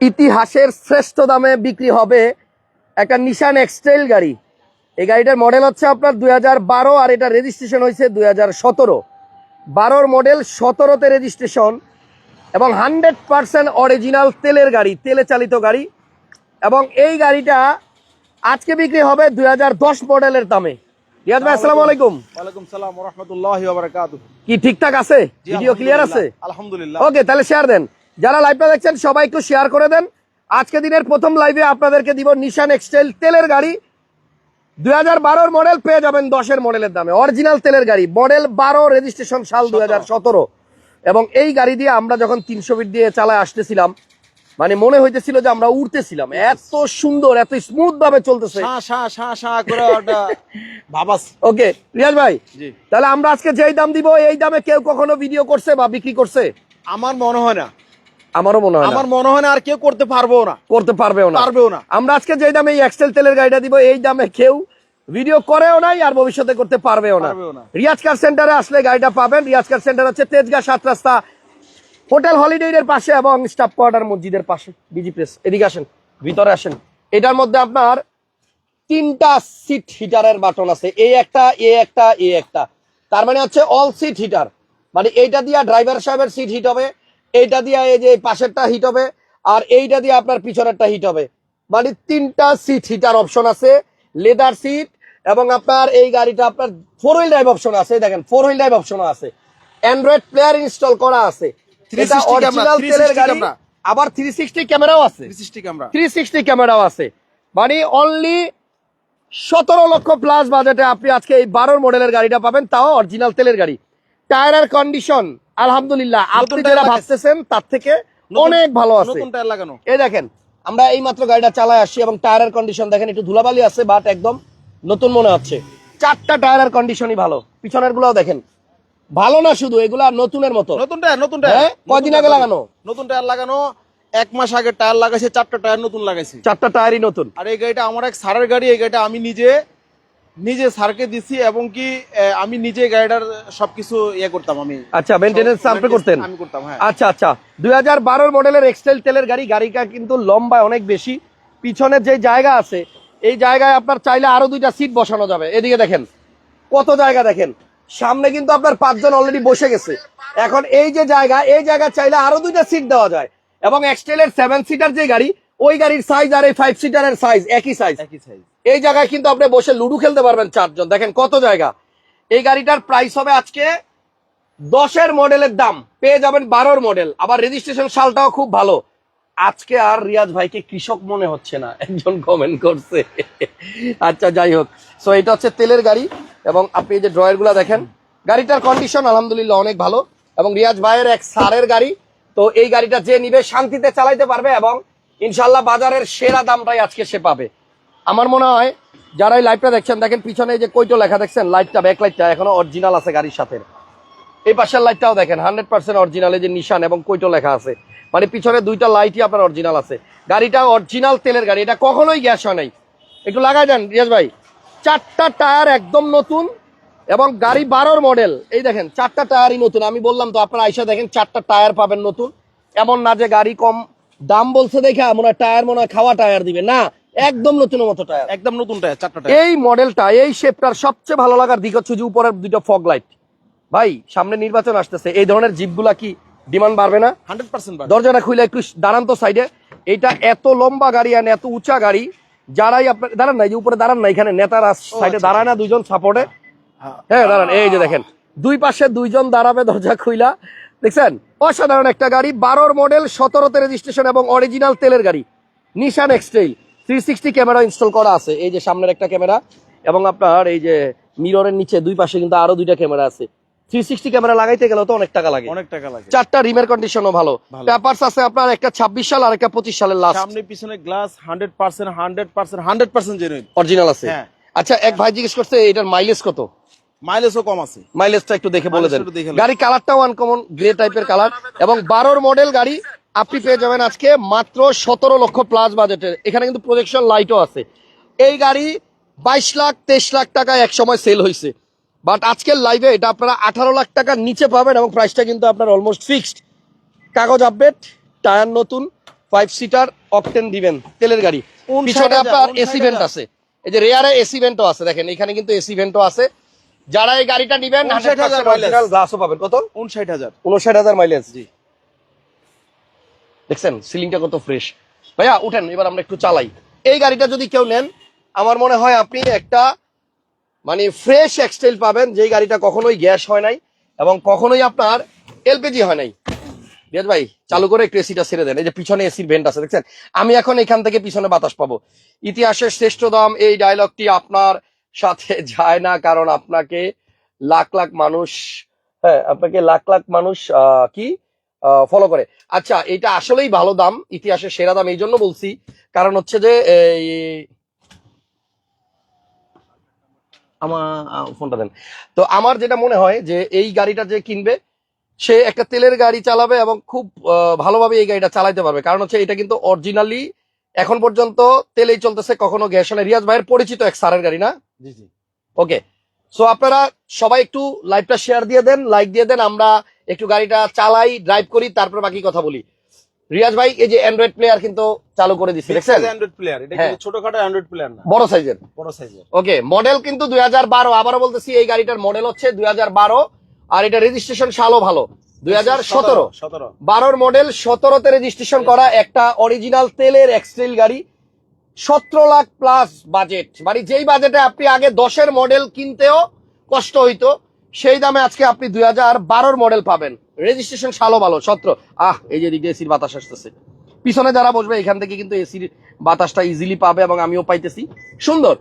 ইতিহাসের শ্রেষ্ঠ দামে বিক্রি হবে একটা নিশান এক্সটাইল গাড়ি। এই গাড়িটার মডেল হচ্ছে আপনার দুই বারো আর এটা রেজিস্ট্রেশন হয়েছে দুই হাজার সতেরো। বারোর মডেল সতেরোতে রেজিস্ট্রেশন এবং হান্ড্রেড পার্সেন্ট অরিজিনাল তেলের গাড়ি তেলে চালিত গাড়ি। এবং এই গাড়িটা আজকে বিক্রি হবে দুই হাজার দশ মডেলের দামে। রিয়াদ ভাই আসসালামু আলাইকুম। ওয়ালাইকুম সালাম ওয়া রাহমাতুল্লাহি ওয়া বারাকাতুহু। কি ঠিকঠাক আছে? ভিডিও ক্লিয়ার আছে? আলহামদুলিল্লাহ। ওকে তাহলে শেয়ার দেন। যারা লাইভটা দেখছেন সবাই একটু শেয়ার করে দেন। আজকে দিনের প্রথম লাইভে আপনাদেরকে দিব নিশান এক্সটাইল তেলের গাড়ি। দুই হাজার বারোর মডেল পেয়ে যাবেন দশের মডেলের দামে। অরিজিনাল তেলের গাড়ি মডেল বারো রেজিস্ট্রেশন সাল দুই এবং এই গাড়ি দিয়ে আমরা যখন তিনশো ফিট দিয়ে চালায় আসতেছিলাম মানে মনে হইতেছিল যে আমরা উঠতেছিলাম এত সুন্দর এত স্মুথ ভাবে চলতেছে ওকে রিয়াজ ভাই জি। তাহলে আমরা আজকে যেই দাম দিব এই দামে কেউ কখনো ভিডিও করছে বা বিক্রি করছে? আমার মনে হয় না। আমারও মনে হয় আমার মনে হয় না আর কেউ করতে পারব না। করতে পারবেও না। পারবেও না। আমরা আজকে যে দামে এই এক্সেল তেলের গাড়িটা দিব এই দামে কেউ ভিডিও করেও নাই আর ভবিষ্যতে করতে পারবেও না। রিয়াজ কার সেন্টারে আসলে গাড়িটা পাবেন। রিয়াজ কার সেন্টার হচ্ছে তেজগাঁ সাত রাস্তা। হোটেল হলিডে এর পাশে এবং স্টাফ কোয়ার্টার মসজিদের পাশে। বিজি প্রেস এদিকে আসেন ভিতরে আসেন। এটার মধ্যে আপনার তিনটা সিট হিটারের বাটন আছে। এই একটা এ একটা এ একটা। তার মানে হচ্ছে অল সিট হিটার মানে এইটা দিয়ে ড্রাইভার সাহেবের সিট হিট হবে। এইটা দিয়ে এই যে পাশেরটা হিট হবে আর এইটা দিয়ে আপনার পিছনেরটা হিট হবে। মানে তিনটা সিট হিটার অপশন আছে লেদার সিট এবং আপনার এই গাড়িটা আপনার ফোর হুইল ড্রাইভ অপশন আছে দেখেন ফোর হুইল ড্রাইভ অপশন আছে। অ্যান্ড্রয়েড প্লেয়ার ইনস্টল করা আছে। 360 এটা অরিজিনাল 360 তেলের গাড়ি আবার থ্রি সিক্সটি ক্যামেরাও আছে। 360 থ্রি সিক্সটি ক্যামেরাও আছে। মানে অনলি সতেরো লক্ষ প্লাস বাজেটে আপনি আজকে এই বারোর মডেলের গাড়িটা পাবেন তাও অরিজিনাল তেলের গাড়ি। টায়ারের কন্ডিশন আলহামদুলিল্লাহ আপনি লাগাইছে। ভাবতেছেন তার থেকে অনেক ভালো আছে। নতুন টায়ার লাগানো। এই দেখেন আমরা এই মাত্র গাড়িটা চালায় আসি এবং টায়ারের কন্ডিশন দেখেন একটু ধুলাবালি আছে বাট একদম নতুন মনে হচ্ছে। চারটা টায়ারের কন্ডিশনই ভালো। পিছনের গুলাও দেখেন। ভালো না শুধু এগুলা নতুনের মতো। নতুন টায়ার নতুন হ্যাঁ? টায়ার কদিন আগে লাগানো? নতুন টায়ার লাগানো এক মাস আগে টায়ার লাগাইছে চারটা টায়ার নতুন লাগাইছে। চারটা টায়ারই নতুন। আর এই গাড়িটা আমার এক সারের গাড়ি এই গাড়িটা আমি নিজে নিজে সারকে দিছি এবং কি আমি নিজে গাড়িটার সবকিছু ইয়ে করতাম আমি। আচ্ছা মেনটেনেন্স আপনি করতেন? আমি করতাম হ্যাঁ। আচ্ছা আচ্ছা। দুই হাজার বারোর মডেলের এক্সটেল তেলের গাড়ি গাড়িটা কিন্তু লম্বা অনেক বেশি। পিছনের যে জায়গা আছে এই জায়গায় আপনার চাইলে আরও দুইটা সিট বসানো যাবে। এদিকে দেখেন কত জায়গা দেখেন। সামনে কিন্তু আপনার পাঁচজন অলরেডি বসে গেছে। এখন এই যে জায়গা এই জায়গা চাইলে আরও দুইটা সিট দেওয়া যায়। এবং এক্সটেলের সেভেন সিটার যে গাড়ি ওই গাড়ির সাইজ আর এই ফাইভ সিটারের সাইজ একই সাইজ একই সাইজ এই জায়গায় কিন্তু আপনি বসে লুডু খেলতে পারবেন চারজন। দেখেন কত জায়গা। এই গাড়িটার প্রাইস হবে আজকে দশের মডেলের দাম। পেয়ে যাবেন বারোর মডেল আবার রেজিস্ট্রেশন সালটাও খুব ভালো। আজকে আর রিয়াজ ভাইকে কৃষক মনে হচ্ছে না। একজন কমেন্ট করছে। আচ্ছা যাই হোক। সো এটা হচ্ছে তেলের গাড়ি এবং আপনি যে ড্রয়ারগুলা দেখেন, গাড়িটার কন্ডিশন আলহামদুলিল্লাহ অনেক ভালো এবং রিয়াজ ভাইয়ের এক সারের গাড়ি। তো এই গাড়িটা যে নিবে শান্তিতে চালাইতে পারবে এবং ইনশাল্লাহ বাজারের সেরা দামটাই আজকে সে পাবে। আমার মনে হয় যারা এই লাইটটা দেখছেন, দেখেন পিছনে যে কইটো লেখা দেখছেন লাইটটা ব্যাক লাইটটা এখনও অরিজিনাল আছে গাড়ির সাথে। এই পাশের লাইটটাও দেখেন হান্ড্রেড পার্সেন্ট অরিজিনাল যে নিশান এবং কইটো লেখা আছে। মানে পিছনে দুইটা লাইটই আপনার অরিজিনাল আছে। গাড়িটা অরিজিনাল তেলের গাড়ি, এটা কখনোই গ্যাস হয় নাই। একটু লাগাই দেন, রিয়াজ ভাই। চারটা টায়ার একদম নতুন এবং গাড়ি বারোর মডেল এই দেখেন, চারটা টায়ারই নতুন। আমি বললাম তো, আপনারা আইসা দেখেন, চারটা টায়ার পাবেন নতুন। এমন না যে গাড়ি কম দাম বলছে দেখে, মনে হয় টায়ার মনে হয় খাওয়া টায়ার দিবে। না একদম নতুন মতো টায়ার একদম নতুন টায়ার চারটা টায়ার এই মডেলটা এই শেপটার সবচেয়ে ভালো লাগার দিক হচ্ছে যে উপরের দুইটা ফগ লাইট ভাই সামনে নির্বাচন আসতেছে। এই ধরনের জিপগুলা কি ডিমান্ড বাড়বে না? হান্ড্রেড পার্সেন্ট দরজাটা খুলে একটু দাঁড়ান তো সাইডে এইটা এত লম্বা গাড়ি আর এত উঁচা গাড়ি যারাই আপনার দাঁড়ান না এই যে উপরে দাঁড়ান না এখানে নেতারা সাইডে আচ্ছা, দাঁড়ায় না দুইজন সাপোর্টে হ্যাঁ দাঁড়ান এই যে দেখেন। দুই পাশে দুইজন দাঁড়াবে দরজা খুইলা। দেখছেন? অসাধারণ একটা গাড়ি বারোর মডেল সতেরোতে রেজিস্ট্রেশন এবং অরিজিনাল তেলের গাড়ি। Nissan X Trail three sixty camera install করা আছে। এই যে সামনের একটা ক্যামেরা এবং আপনার এই যে মিররের নিচে দুই পাশে কিন্তু আরও দুইটা ক্যামেরা আছে। থ্রি সিক্সটি ক্যামেরা লাগাইতে গেলে তো অনেক টাকা লাগে। অনেক টাকা লাগে। চারটা রিমের কন্ডিশনও ভালো। পেপারস আছে আপনার একটা ছাব্বিশ সাল আর একটা পঁচিশ সালের লাস্ট সামনে পিছনে glass hundred percent hundred percent hundred percent genuine original আছে। হ্যাঁ। আচ্ছা এক ভাই জিজ্ঞেস করছে এটার মাইলেজ কত? মাইলেজও কম আছে। মাইলেজটা একটু দেখে বলে দেন। গাড়ি কালারটাও আনকমন গ্রে টাইপের কালার এবং বারোর মডেল গাড়ি আপনি পেয়ে যাবেন আজকে মাত্র সতেরো লক্ষ প্লাস বাজেটের এখানে কিন্তু প্রজেকশন লাইটও আছে। এই গাড়ি বাইশ লাখ তেইশ লাখ টাকায় এক সময় সেল হয়েছে বাট আজকের লাইভে এটা আপনারা আঠারো লাখ টাকার নিচে পাবেন এবং প্রাইসটা কিন্তু আপনার অলমোস্ট ফিক্সড কাগজ আপডেট টায়ার নতুন ফাইভ সিটার অকটেন দিবেন তেলের গাড়ি। 59 পিছনে আপনার 59 এসি ভেন্ট আছে। এই যে রেয়ারে এসি ভেন্টও আছে দেখেন এখানে কিন্তু এসি ভেন্টও আছে। যারা এই গাড়িটা নিবেন 59,000 mileage। গ্লাসও পাবেন। কত? উনষাট হাজার। উনষাট হাজার মাইলেজ জি। দেখছেন? সিলিংটা কত ফ্রেশ ভাইয়া, উঠেন, এবার আমরা একটু চালাই। এই গাড়িটা যদি কেউ নেন, আমার মনে হয় আপনি একটা মানে ফ্রেশ এক্সটেল পাবেন, যেই গাড়িটা কখনোই গ্যাস হয় নাই এবং কখনোই আপনার এলপিজি হয় নাই। রিয়াজ ভাই, চালু করে একটু এসিটা ছেড়ে দেন। এই যে পিছনে এসির ভেন্ট আছে, দেখছেন? আমি এখন এখান থেকে পিছনে বাতাস পাবো। ইতিহাসের শ্রেষ্ঠ দাম, এই ডায়লগটি আপনার সাথে যায় না, কারণ আপনাকে লাখ লাখ মানুষ হ্যাঁ আপনাকে লাখ লাখ মানুষ কি? ফলো করে। আচ্ছা এটা আসলেই ভালো দাম ইতিহাসের সেরা দাম এই জন্য বলছি। কারণ হচ্ছে যে আমার ফোনটা দেন। তো আমার যেটা মনে হয় যে এই গাড়িটা যে কিনবে সে একটা তেলের গাড়ি চালাবে এবং খুব ভালোভাবে এই গাড়িটা চালাইতে পারবে। কারণ হচ্ছে এটা কিন্তু অরিজিনালি এখন পর্যন্ত তেলেই চলতেছে কখনো গ্যাস। রিয়াজ ভাইয়ের পরিচিত এক সারের গাড়ি না? জি জি। ওকে সো আপনারা সবাই একটু লাইভটা শেয়ার দিয়ে দেন লাইক দিয়ে দেন আমরা একটু গাড়িটা চালাই ড্রাইভ করি তারপর বাকি কথা বলি। রিয়াজ ভাই এই যে অ্যান্ড্রয়েড প্লেয়ার কিন্তু চালু করে দিচ্ছে দেখছেন? অ্যান্ড্রয়েড প্লেয়ার এটা হ্যাঁ। কিন্তু ছোটখাটো অ্যান্ড্রয়েড প্লেয়ার না। বড় সাইজের বড় সাইজের ওকে মডেল কিন্তু দুই হাজার বারো আবারও বলতেছি এই গাড়িটার মডেল হচ্ছে দুই হাজার বারো আর এটা রেজিস্ট্রেশন সালও ভালো। দুই হাজার সতেরো। সতেরো বারোর মডেল সতেরোতে রেজিস্ট্রেশন করা একটা অরিজিনাল তেলের এক্সট্রেল গাড়ি। সতেরো লাখ প্লাস বাজেট মানে যেই বাজেটে আপনি আগে দশের মডেল কিনতেও কষ্ট হইতো, সেই দামে আজকে আপনি দুই হাজার বারোর মডেল পাবেন। রেজিস্ট্রেশন সালো ভালো, সতেরো। আহ, এই যে দিকে এসির বাতাস আসতেছে। পিছনে যারা বসবে, এখান থেকে কিন্তু এসির বাতাসটা ইজিলি পাবে এবং আমিও পাইতেছি। সুন্দর।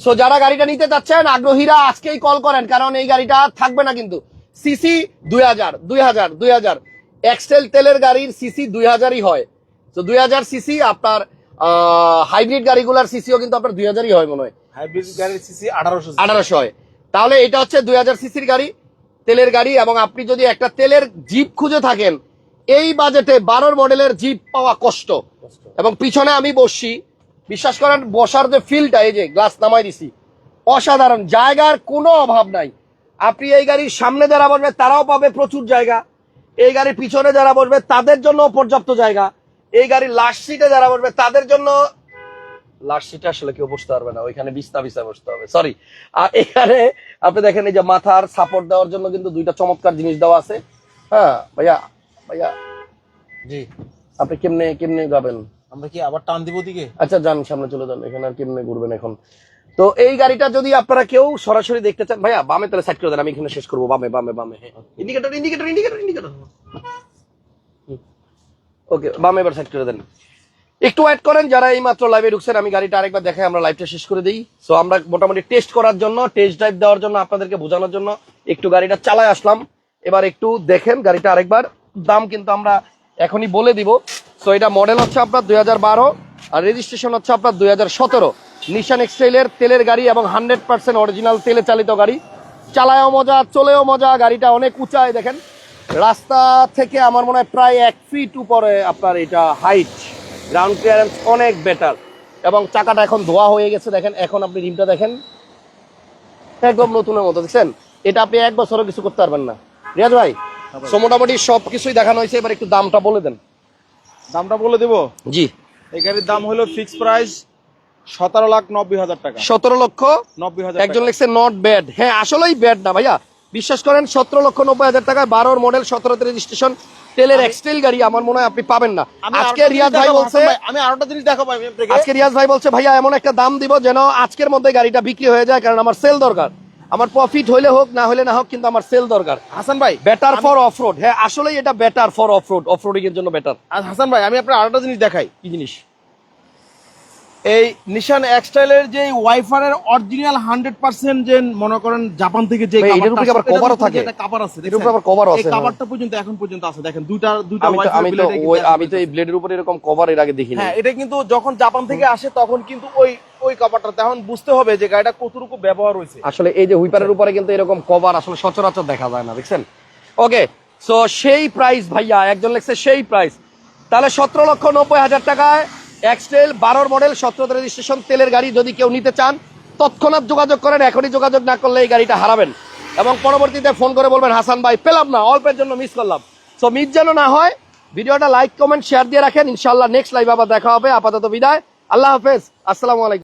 সো যারা গাড়িটা নিতে চাচ্ছেন, আগ্রহীরা আজকেই কল করেন, কারণ এই গাড়িটা থাকবে না কিন্তু। সিসি দুই হাজার দুই হাজার দুই হাজার। এক্সেল তেলের গাড়ির সিসি দুই হাজারই হয়। তো দুই হাজার সিসি আপনার হাইব্রিড গাড়িগুলার সিসিও কিন্তু আপনার দুই হাজারই হয় মনে হয়। হাইব্রিড গাড়ির সিসি আঠারোশো আঠারোশো হয়। তাহলে এটা হচ্ছে দুই হাজার সিসির গাড়ি তেলের গাড়ি এবং আপনি যদি একটা তেলের জিপ খুঁজে থাকেন এই বাজেটে বারোর মডেলের জিপ পাওয়া কষ্ট। এবং পিছনে আমি বসছি বিশ্বাস করেন বসার যে ফিলটা এই যে গ্লাস নামাই দিছি অসাধারণ জায়গার কোনো অভাব নাই। আপনি এই গাড়ির সামনে যারা বসবে তারাও পাবে প্রচুর জায়গা। এই গাড়ির পিছনে যারা বসবে তাদের জন্য পর্যাপ্ত জায়গা। এই গাড়ির লাস্ট সিটে যারা বসবে তাদের জন্য লাস্ট সিটে আসলে কেউ বসতে পারবে না। ওইখানে বিস্তা হবে। সরি আর এখানে আপনি দেখেন এই যে মাথার সাপোর্ট দেওয়ার জন্য কিন্তু দুইটা চমৎকার জিনিস দেওয়া আছে। হ্যাঁ ভাইয়া ভাইয়া। জি। আপনি কেমনে কেমনে যাবেন? আমরা কি আবার টান দিব দিকে আচ্ছা যান সামনে চলে যান। এখানে আর কেমনে ঘুরবেন এখন? তো এই গাড়িটা যদি আপনারা কেউ সরাসরি দেখতে চান ভাইয়া বামে তাহলে সাইড করে দেন আমি এখানে শেষ করব বামে বামে বামে indicator indicator indicator indicator okay, বামে এবার সাইড করে দেন। একটু ওয়েট করেন, যারা এই মাত্র লাইভে ঢুকছেন, আমি গাড়িটা আরেকবার দেখাই, আমরা লাইভটা শেষ করে দিই। সো আমরা মোটামুটি টেস্ট করার জন্য টেস্ট ড্রাইভ দেওয়ার জন্য, আপনাদেরকে বোঝানোর জন্য একটু গাড়িটা চালায় আসলাম। এবার একটু দেখেন গাড়িটা আরেকবার। দাম কিন্তু আমরা এখনই বলে দিব। সো এটা মডেল হচ্ছে আপনার দুই আর রেজিস্ট্রেশন হচ্ছে আপনার দুই হাজার সতেরো। নিশান এক্সটাইলের তেলের গাড়ি এবং হান্ড্রেড পার্সেন্ট অরিজিনাল তেলে চালিত গাড়ি। চালায়ও মজা, চলেও মজা, গাড়িটা অনেক উঁচায়, দেখেন। রাস্তা থেকে আমার মনে হয় প্রায় এক ফিট উপরে আপনার এটা হাইট গ্রাউন্ড ক্লিয়ারেন্স অনেক বেটার এবং চাকাটা এখন ধোয়া হয়ে গেছে দেখেন এখন আপনি রিমটা দেখেন। একদম নতুনের মতো দেখছেন? এটা আপনি এক বছরও কিছু করতে পারবেন না। রিয়াজ ভাই সো মোটামুটি সব কিছুই দেখানো হয়েছে এবার একটু দামটা বলে দেন। দামটা বলে দেবো? জি। এই গাড়ির দাম হলো ফিক্স প্রাইস সতেরো লাখ নব্বই হাজার টাকা। সতেরো লক্ষ নব্বই হাজার একজন লিখছে নট ব্যাড হ্যাঁ আসলেই ব্যাড না ভাইয়া। বিশ্বাস করেন সতেরো লক্ষ নব্বই হাজার টাকায় বারোর মডেল সতেরোতে রেজিস্ট্রেশন তেলের এক্সটেল গাড়ি আমার মনে হয় আপনি পাবেন না। আজকে রিয়াজ ভাই বলছে আমি আরেকটা জিনিস আমি আজকে রিয়াজ ভাই বলছে ভাইয়া এমন একটা দাম দিব যেন আজকের মধ্যে গাড়িটা বিক্রি হয়ে যায় কারণ আমার সেল দরকার। আমার প্রফিট হইলে হোক না হলে না হোক কিন্তু আমার সেল দরকার। হাসান ভাই বেটার ফর অফ রোড হ্যাঁ আসলেই এটা better for off road off roading এর জন্য বেটার হাসান ভাই আমি আপনার আরেকটা জিনিস দেখাই। কি জিনিস? এই নিশান এক্সটাইলের যে ওয়াইফারের অরিজিনাল হান্ড্রেড পার্সেন্ট যে মনে করেন জাপান থেকে যে এটার উপরে আবার cover থাকে? কাভার আছে এটার উপরে আবার আছে, কাভারটা পর্যন্ত এখন পর্যন্ত আছে দেখেন দুইটা দুইটা আমি তো আমি তো ওই আমি তো এই ব্লেডের উপরে এরকম কভার এর আগে দেখিনি। হ্যাঁ এটা কিন্তু যখন জাপান থেকে আসে তখন কিন্তু ওই ওই কাভারটা তখন বুঝতে হবে যে গাড়িটা কতটুকু ব্যবহার হয়েছে। আসলে এই যে হুইপারের উপরে কিন্তু এরকম কভার আসলে সচরাচর দেখা যায় না দেখছেন? ওকে সো সেই প্রাইস ভাইয়া একজন লেখছে সেই প্রাইস তাহলে সতেরো লক্ষ নব্বই হাজার টাকায় এক্সটেল বারোর মডেল সতেরো রেজিস্ট্রেশন, তেলের গাড়ি যদি কেউ নিতে চান, তৎক্ষণাৎ যোগাযোগ করেন, এখনই যোগাযোগ না করলে এই গাড়িটা হারাবেন। এবং পরবর্তীতে ফোন করে বলবেন, হাসান ভাই, পেলাম না, অল্পের জন্য মিস করলাম। সো মিস যেন না হয়, ভিডিওটা লাইক কমেন্ট শেয়ার দিয়ে রাখেন। ইনশাল্লাহ নেক্সট লাইভ আবার দেখা হবে। আপাতত বিদায়। আল্লাহ হাফেজ। আসসালামু আলাইকুম।